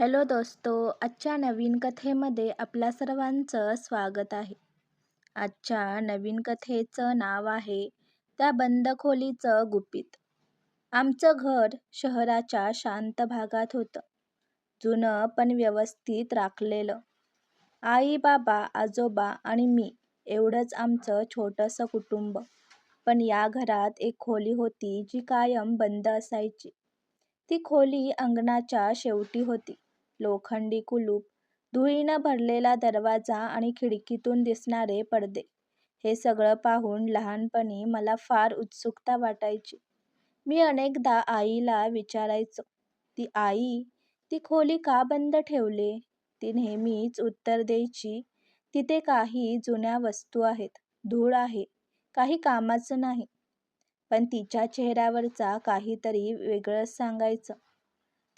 Hello दोस्तो आजच्या नवीन कथेमध्ये आपल्या सर्वांचं स्वागत आहे. आजच्या नवीन कथेचं नाव आहे त्या बंद खोलीचं गुपित. आमचं घर शहराच्या शांत भागात होतं. जुनं पण व्यवस्थित राखलेलं. आई बाबा आजोबा आणि मी एवढंच आमचं छोटंसं कुटुंब. पण या घरात एक खोली होती जी कायम बंद असायची. ती खोली अंगणाच्या शेवटी होती. लोखंडी कुलूप धुळीनं भरलेला दरवाजा आणि खिडकीतून दिसणारे पडदे. हे सगळं पाहून लहानपणी मला फार उत्सुकता वाटायची. मी अनेकदा आईला विचारायचो ती आई ती खोली का बंद ठेवले? ती नेहमीच उत्तर द्यायची तिथे काही जुन्या वस्तू आहेत धूळ आहे काही कामाचं नाही. पण तिच्या चेहऱ्यावरचा काहीतरी वेगळंच सांगायचं.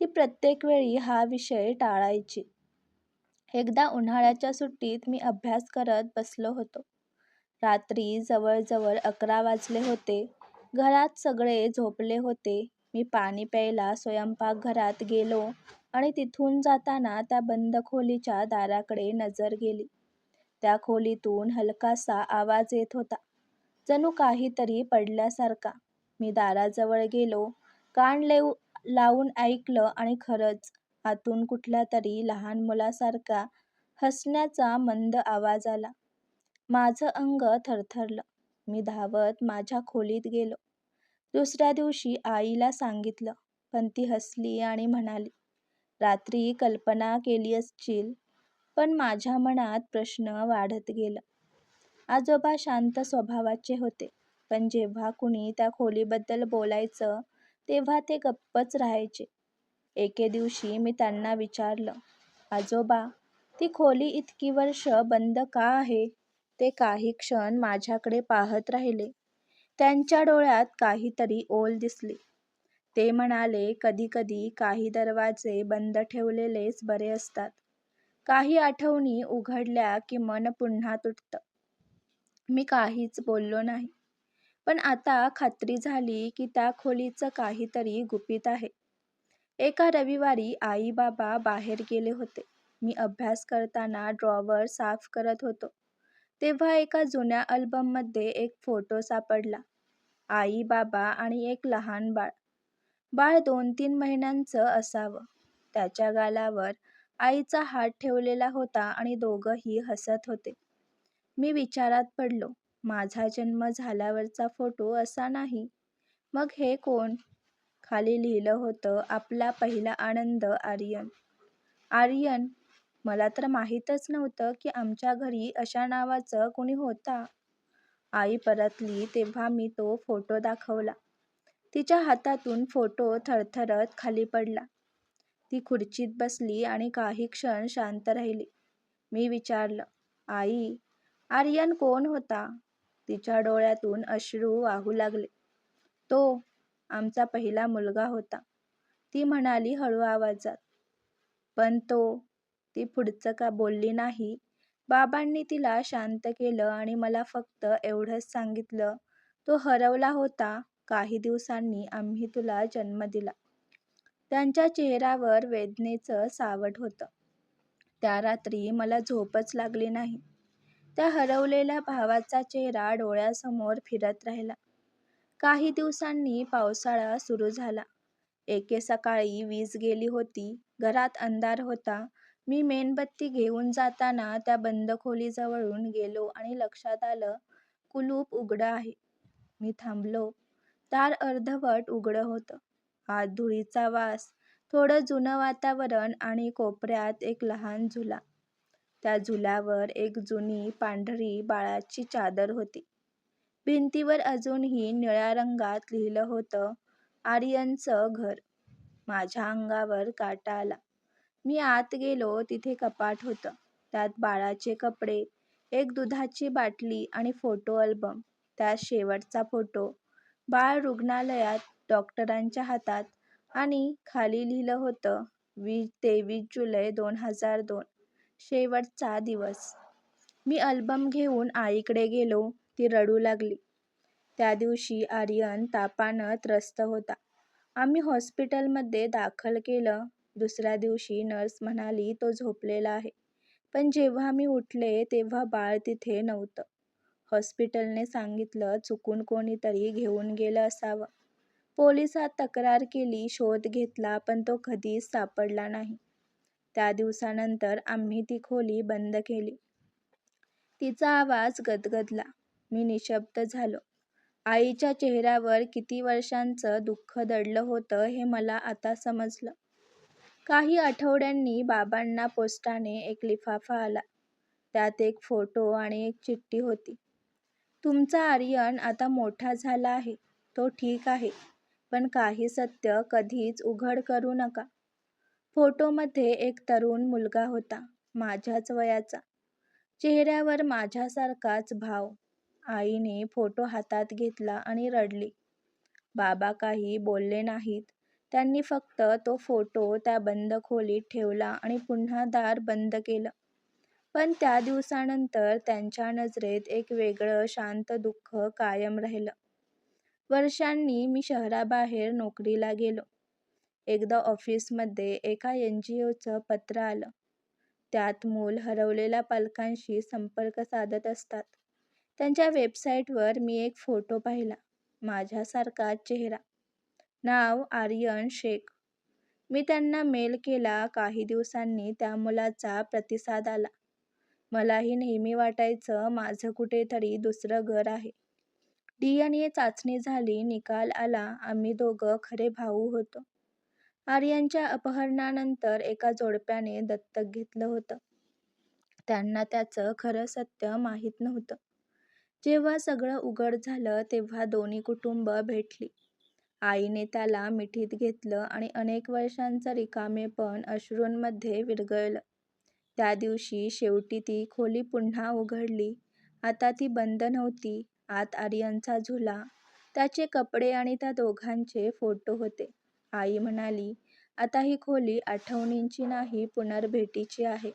ती प्रत्येक वेळी हा विषय टाळायची. एकदा उन्हाळ्याच्या सुट्टीत मी अभ्यास करत बसलो होतो. रात्री जवळजवळ अकरा वाजले होते. घरात सगळे झोपले होते. मी पाणी प्यायला स्वयंपाकघरात गेलो आणि तिथून जाताना त्या बंद खोलीच्या दाराकडे नजर गेली. त्या खोलीतून हलकासा आवाज येत होता. जणू काहीतरी पडल्यासारखा. मी दाराजवळ गेलो. कान लेऊ लावून ऐकलं आणि खरंच आतून कुठल्या तरी लहान मुलासारखा हसण्याचा मंद आवाज आला. माझं अंग थरथरलं. मी धावत माझ्या खोलीत गेलो. दुसऱ्या दिवशी आईला सांगितलं पण ती हसली आणि म्हणाली रात्री कल्पना केली असशील पण माझ्या मनात प्रश्न वाढत गेला. आजोबा शांत स्वभावाचे होते पण जेव्हा कुणी त्या खोलीबद्दल बोलायचं तेव्हा ते गप्पच राहायचे. एके दिवशी मी त्यांना विचारलं आजोबा ती खोली इतकी वर्ष बंद का आहे? ते काही क्षण माझ्याकडे पाहत राहिले. त्यांच्या डोळ्यात काहीतरी ओल दिसली. ते म्हणाले कधी कधी काही दरवाजे बंद ठेवलेलेच बरे असतात. काही आठवणी उघडल्या की मन पुन्हा तुटतं. मी काहीच बोललो नाही. पण आता खात्री झाली की त्या खोलीचं काहीतरी गुपित आहे. एका रविवारी आई बाबा बाहेर गेले होते. मी अभ्यास करताना ड्रॉवर साफ करत होतो. तेव्हा एका जुन्या अल्बममध्ये एक फोटो सापडला. आई बाबा आणि एक लहान बाळ. बाळ दोन तीन महिन्यांचं असावं. त्याच्या गालावर आईचा हात ठेवलेला होता आणि दोघंही हसत होते. मी विचारात पडलो माझा जन्म झाल्यावरचा फोटो असा नाही. मग हे कोण? खाली लिहिलं होतं आपला पहिला आनंद आर्यन. आर्यन मला तर माहीतच नव्हतं की आमच्या घरी अशा नावाचं कुणी होता. आई परतली तेव्हा मी तो फोटो दाखवला. तिच्या हातातून फोटो थरथरत खाली पडला. ती खुर्चीत बसली आणि काही क्षण शांत राहिली. मी विचारलं आई आर्यन कोण होता? तिच्या डोळ्यातून अश्रू वाहू लागले. तो आमचा पहिला मुलगा होता. ती म्हणाली हळू आवाजात. पण तो ती पुढचं का बोलली नाही? बाबांनी तिला शांत केलं आणि मला फक्त एवढंच सांगितलं. तो हरवला होता. काही दिवसांनी आम्ही तुला जन्म दिला. त्यांच्या चेहऱ्यावर वेदनेचं सावट होतं. त्या रात्री मला झोपच लागली नाही. त्या हरवलेल्या भावाचा चेहरा डोळ्यासमोर फिरत राहिला. काही दिवसांनी पावसाळा सुरू झाला. एके सकाळी वीज गेली होती. घरात अंधार होता. मी मेणबत्ती घेऊन जाताना त्या बंद खोलीजवळून गेलो आणि लक्षात आलं कुलूप उघडं आहे. मी थांबलो. दार अर्धवट उघडं होतं. आत धुळीचा वास थोडं जुनं वातावरण आणि कोपऱ्यात एक लहान झुला. त्या झुल्यावर एक जुनी पांढरी बाळाची चादर होती. भिंतीवर अजूनही निळ्या रंगात लिहिलं होतं आर्यनचं घर. माझ्या अंगावर काटा आला. मी आत गेलो तिथे कपाट होतं. त्यात बाळाचे कपडे एक दुधाची बाटली आणि फोटो अल्बम. त्यात शेवटचा फोटो. बाळ रुग्णालयात डॉक्टरांच्या हातात आणि खाली लिहिलं होतं वीस तेवीस जुलै दोन हजार दोन. शेवटचा दिवस. मी अल्बम घेऊन आईकडे गेलो ती रडू लागली. त्या दिवशी आर्यन तापानं त्रस्त होता. आम्ही हॉस्पिटलमध्ये दाखल केलं. दुसऱ्या दिवशी नर्स म्हणाली तो झोपलेला आहे. पण जेव्हा मी उठले तेव्हा बाळ तिथे नव्हतं. हॉस्पिटलने सांगितलं चुकून कोणीतरी घेऊन गेलं असावं. पोलिसात तक्रार केली शोध घेतला पण तो कधीच सापडला नाही. त्या दिवसानंतर आम्ही ती खोली बंद केली. तिचा आवाज गदगदला. मी निशब्द झालो. आईच्या चेहऱ्यावर किती वर्षांचं दुःख दडलं होतं हे मला आता समजलं. काही आठवड्यांनी बाबांना पोस्टाने एक लिफाफा आला. त्यात एक फोटो आणि एक चिठ्ठी होती. तुमचा आर्यन आता मोठा झाला आहे. तो ठीक आहे. पण काही सत्य कधीच उघड करू नका. फोटोमध्ये एक तरुण मुलगा होता माझ्याच वयाचा. चेहऱ्यावर माझ्यासारखाच भाव. आईने फोटो हातात घेतला आणि रडली. बाबा काही बोलले नाहीत. त्यांनी फक्त तो फोटो त्या बंद खोलीत ठेवला आणि पुन्हा दार बंद केलं. पण त्या दिवसानंतर त्यांच्या नजरेत एक वेगळं शांत दुःख कायम राहिलं. वर्षांनी मी शहराबाहेर नोकरीला गेलो. एकदा ऑफिसमध्ये एका एन जी ओचं पत्र आलं. त्यात मूल हरवलेल्या पालकांशी संपर्क साधत असतात. त्यांच्या वेबसाईटवर मी एक फोटो पाहिला. माझ्यासारखा चेहरा. नाव आर्यन शेख. मी त्यांना मेल केला काही दिवसांनी त्या मुलाचा प्रतिसाद आला. मलाही नेहमी वाटायचं माझं कुठेतरी दुसरं घर आहे. डी एन ए चाचणी झाली निकाल आला आम्ही दोघं खरे भाऊ होतो. आर्यांच्या अपहरणानंतर एका जोडप्याने दत्तक घेतलं होतं. त्यांना त्याचं खरं सत्य माहीत नव्हतं. जेव्हा सगळं उघड झालं तेव्हा दोन्ही कुटुंब भेटली. आईने त्याला मिठीत घेतलं आणि अनेक वर्षांचं रिकामेपण अश्रूंमध्ये विरघळलं त्या दिवशी शेवटी ती खोली पुन्हा उघडली. आता ती बंद नव्हती आत आर्यनचा झुला. त्याचे कपडे आणि त्या दोघांचे फोटो होते. आई म्हणाली आता ही खोली आठवणींची नाही पुनर्भेटीची आहे.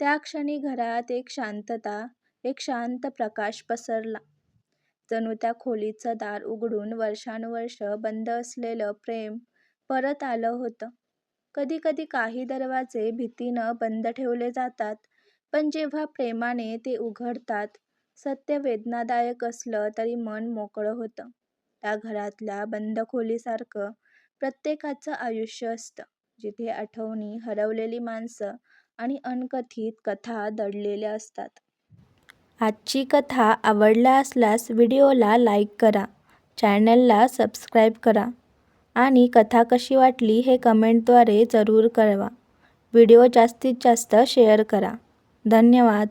त्या क्षणी घरात एक शांतता एक शांत प्रकाश पसरला. जणू त्या खोलीचं दार उघडून वर्षानुवर्ष बंद असलेलं प्रेम परत आलं होतं. कधी कधी काही दरवाजे भीतीनं बंद ठेवले जातात पण जेव्हा प्रेमाने ते उघडतात सत्य वेदनादायक असलं तरी मन मोकळं होतं. त्या घरातल्या बंद खोलीसारखं प्रत्येकाचं आयुष्य असतं. जिथे आठवणी हरवलेली माणसं आणि अनकथित कथा दडलेल्या असतात. आजची कथा आवडला असल्यास व्हिडिओला लाईक करा चॅनलला सबस्क्राईब करा आणि कथा कशी वाटली हे कमेंटद्वारे जरूर कळवा. व्हिडिओ जास्तीत जास्त शेअर करा. धन्यवाद.